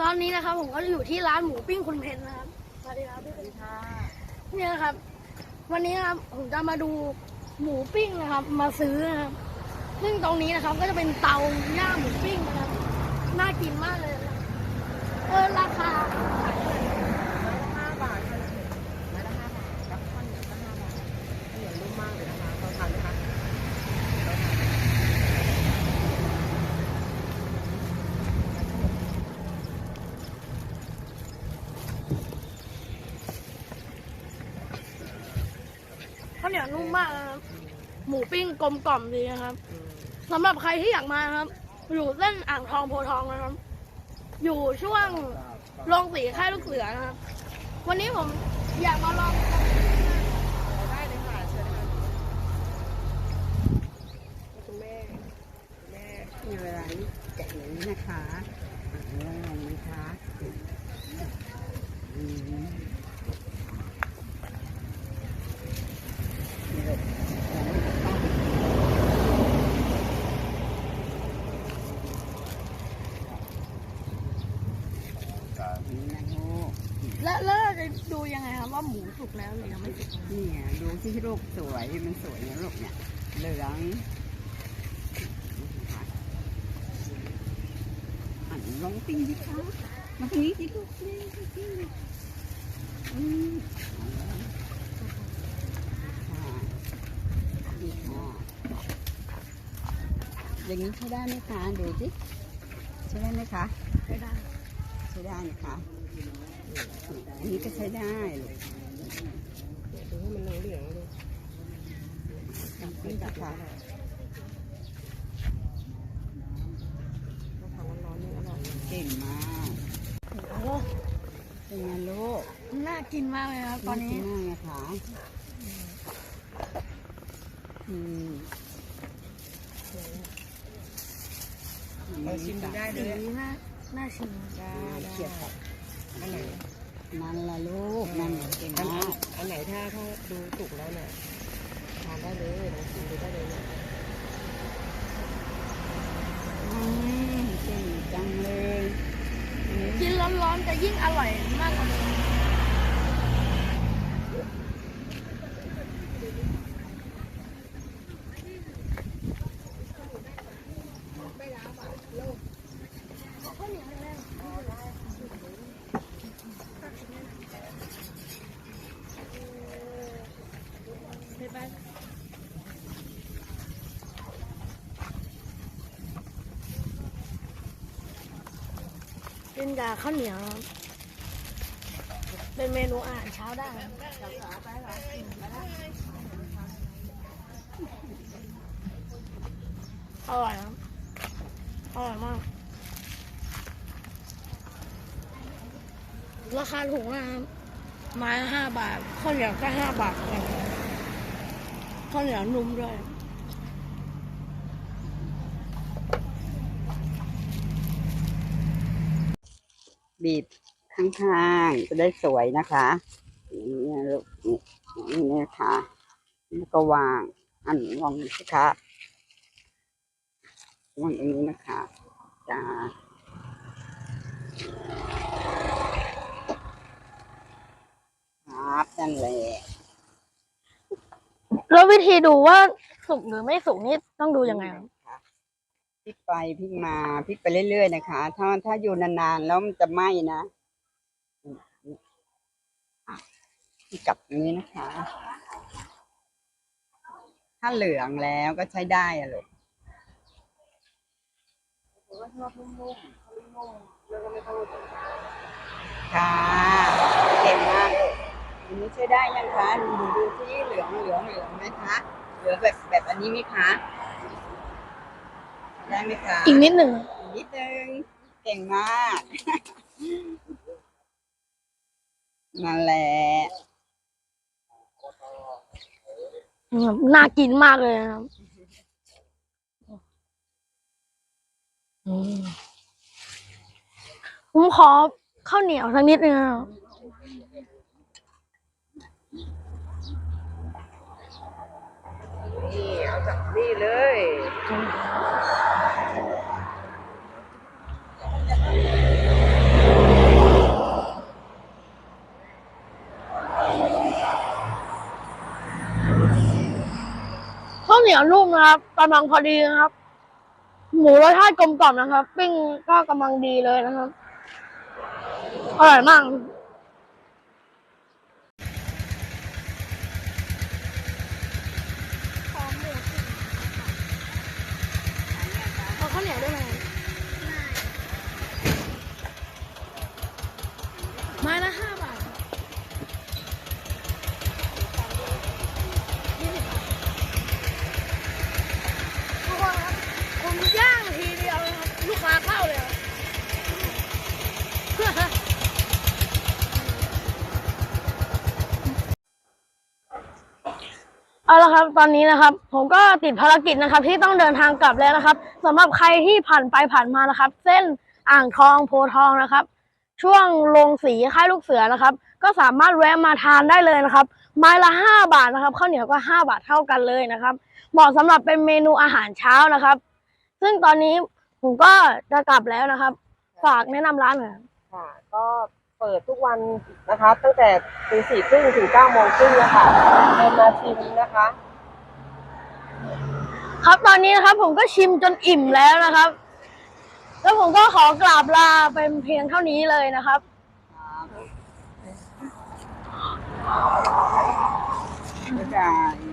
ตอนนี้นะครับ ผมก็อยู่ที่ร้านหมูปิ้งคุณเพนนะครับ สวัสดีครับพี่เพนค่ะนี่นะครับ วันนี้นะครับผมจะมาดูหมูปิ้งนะครับ มาซื้อนะครับ ซึ่งตรงนี้นะครับก็จะเป็นเตาย่างหมูปิ้งนะครับ น่ากินมากเลยนะครับเออราคาขายเท่าไหร่ห้าบาทค่ะไม้ละห้าบาทกับข้าวเหนียวก็ห้าบาทข้าวเหนียวนุ่มมากเลยนะคะเราทานไหมคะเราทาน ข้าวเหนียวนุ่มมากนะครับ หมูปิ้งกลมกล่อมดีนะครับสำหรับใครที่อยากมาครับ อยู่เส้นอ่างทองโพทองนะครับ อยู่ช่วงโรงสีค่ายลูกเสือนะครับ วันนี้ผมอยากมาลองได้เลยค่ะเชิญค่ะคุณแม่คุณแม่มีเวลาแกะอย่างนี้นะคะลองลองนะคะอืมนี่ลูกยังไม่ถูกต้องนี่นะลูก แล้วแล้วเราจะดูยังไงครับว่าหมูสุ กแล้วหรือยังไม่สุกนี่ไงดูที่ลูกสวยมันสวยนะลูกเนี่ยเหลืองอันลองปิ้งดิคะมาตรงนี้สิลูกนี่ปิ้งอืมเอาละค่ะนี่ค่ะอย่างนี้ใช้ได้ไหมคะดูสิใช้ได้ไหมคะไม่ได้ใช้ได้นะคะอันนี้ก็ใช้ได้เดี๋ย ดูให้มันเหลืองๆดูนี่ค่ะเราทานร้อนๆนี่อร่อยเลยเก่งมากโอ้โหเป็นไงลูกน่ากินมากเลยครับตอนนี้ากิมากนะคะอืมเราชิมดูได้เลสียนี้น่าน่าชิมได้ได้เกียบกับอันไหน นั่นละลูก นั่นเก่งอันมากอันไหนถ้าถ้าดูสุกแล้วเนี่ยทานได้เลยลองชิมดูได้เลยเนี่ยอืมเก่งจังเลยอืมกินร้อนๆจะยิ่งอร่อยมากกว่า นี้กินกับข้าวเหนียว เป็นเมนูอาหารเช้าได้อร่อยครับอร่อยมาก ราคาถูกนะครับไม้ห้าบาทข้าวเหนียวก็ห้าบาทเหมือนกัน ข้าวเหนียวนุ่มด้วยบีบข้างๆจะได้สวยนะคะอย่นี่ลูกนี่นี่นะคะแล้วก็วางอันวางสิคะวางตรงนี้นะคะจ้าครับนั่นแหละ แล้ววิธีดูว่าสุกหรือไม่สุกนี่ต้องดูยังไงครับพลิกไปพลิกมาพลิกไปเรื่อยๆนะคะ ถ้าถ้าอยู่นานๆแล้วมันจะไหม้นะพลิกกลับนี้นะคะ ถ้าเหลืองแล้วก็ใช้ได้อะลูกค่ะเก่งมากเลย อันนี้ใช้ได้ยังคะดูดูที่เหลืองเหลืองเหลืองไหมคะ เหลืองแบบแบบอันนี้ไหมคะ ได้ไหมคะ อีกนิดหนึ่งอีกนิดนึงเก่งมากนั่นแหละน่ากินมากเลยนะครับอืมผมขอข้าวเหนียวสักนิดนึงนะครับ นี่เอาจากนี่เลยข้าวเหนียวนุ่มนะครับกำลังพอดีนะครับ หมูรสชาติกลมกล่อมนะครับ ปิ้งก็กำลังดีเลยนะครับ อร่อยมาก เอาละครับตอนนี้นะครับ ผมก็ติดภารกิจนะครับ ที่ต้องเดินทางกลับแล้วนะครับสำหรับใครที่ผ่านไปผ่านมานะครับ เส้นอ่างทองโพทองนะครับ ช่วงลงสีค่ายลูกเสือนะครับ ก็สามารถแวะมาทานได้เลยนะครับ ไม้ละห้าบาทนะครับข้าวเหนียวก็ห้าบาทเท่ากันเลยนะครับ เหมาะสำหรับเป็นเมนูอาหารเช้านะครับ ซึ่งตอนนี้ผมก็จะกลับแล้วนะครับ ฝากแนะนำร้านหน่อยค่ะก็ เปิดทุกวันนะคะ ตั้งแต่ตีสี่ครึ่งถึงเก้าโมงครึ่งนะคะเดินมาชิมนะคะ ครับตอนนี้นะครับผมก็ชิมจนอิ่มแล้วนะครับ แล้วผมก็ขอกราบลาเป็นเพียงเท่านี้เลยนะครับ บ๊ายบาย